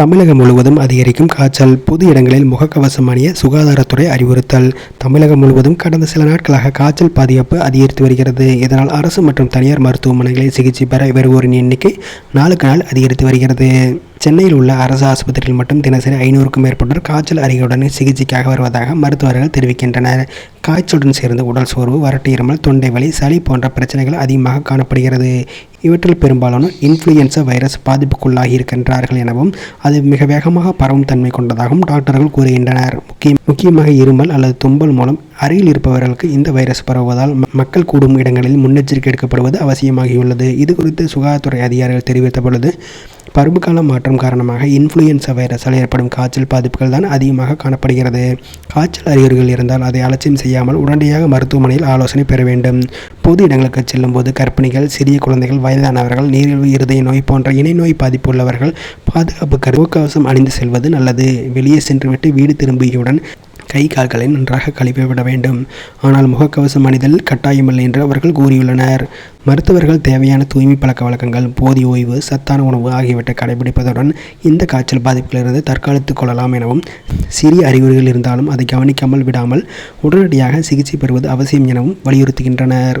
தமிழகம் முழுவதும் அதிகரிக்கும் காய்ச்சல் பொது இடங்களில் முகக்கவசம் அணிய சுகாதாரத்துறை அறிவுறுத்தல். தமிழகம் முழுவதும் கடந்த சில நாட்களாக காய்ச்சல் பாதுகாப்பு அதிகரித்து வருகிறது. இதனால் அரசு மற்றும் தனியார் மருத்துவமனைகளில் சிகிச்சை பெற வருவோரின் எண்ணிக்கை நாளுக்கு நாள் அதிகரித்து வருகிறது. சென்னையில் உள்ள அரசு ஆஸ்பத்திரியில் மட்டும் தினசரி ஐநூறுக்கும் மேற்பட்டோர் காய்ச்சல் அறிகுறியுடன் சிகிச்சைக்காக வருவதாக மருத்துவர்கள் தெரிவிக்கின்றனர். காய்ச்சலுடன் சேர்ந்து உடல் சோர்வு வறட்டு இருமல் தொண்டை வலி சளி போன்ற பிரச்சனைகள் அதிகமாக காணப்படுகிறது. இவற்றில் பெரும்பாலானோர் இன்ஃப்ளூயன்சா வைரஸ் பாதிப்புக்குள்ளாகி இருக்கின்றார்கள் எனவும் அது மிக வேகமாக பரவும் தன்மை கொண்டதாகவும் டாக்டர்கள் கூறுகின்றனர். முக்கிய முக்கியமாக இருமல் அல்லது தும்பல் மூலம் அருகில் இருப்பவர்களுக்கு இந்த வைரஸ் பரவுவதால் மக்கள் கூடும் இடங்களில் முன்னெச்சரிக்கை எடுக்கப்படுவது அவசியமாகியுள்ளது. இது குறித்து சுகாதாரத்துறை அதிகாரிகள் தெரிவித்த பொழுது பருவகால மாற்றம் காரணமாக இன்ஃப்ளூயன்சா வைரஸால் ஏற்படும் காய்ச்சல் பாதிப்புகள் தான் அதிகமாக காணப்படுகிறது. காய்ச்சல் அறிகுறிகள் இருந்தால் அதை அலட்சியம் செய்யாமல் உடனடியாக மருத்துவமனையில் ஆலோசனை பெற வேண்டும். பொது இடங்களுக்கு செல்லும்போது கர்ப்பிணிகள் சிறிய குழந்தைகள் வயதானவர்கள் நீரிழிவு இருதய நோய் போன்ற இணை நோய் பாதிப்பு உள்ளவர்கள் பாதுகாப்பு கருவக்கவசம் அணிந்து செல்வது நல்லது. வெளியே சென்றுவிட்டு வீடு திரும்பியவுடன் கை கால்களை நன்றாக கழுவி விட வேண்டும். ஆனால் முகக்கவசம் அணிதல் கட்டாயமில்லை என்று அவர்கள் கூறியுள்ளனர். மருத்துவர்கள் தேவையான தூய்மை பழக்க வழக்கங்கள் போதிய ஓய்வு சத்தான உணவு ஆகியவற்றை கடைபிடிப்பதுடன் இந்த காய்ச்சல் பாதிப்பிலிருந்து தற்காலித்துக் கொள்ளலாம் எனவும் சிறிய அறிகுறிகள் இருந்தாலும் அதை கவனிக்காமல் விடாமல் உடனடியாக சிகிச்சை பெறுவது அவசியம் எனவும் வலியுறுத்துகின்றனர்.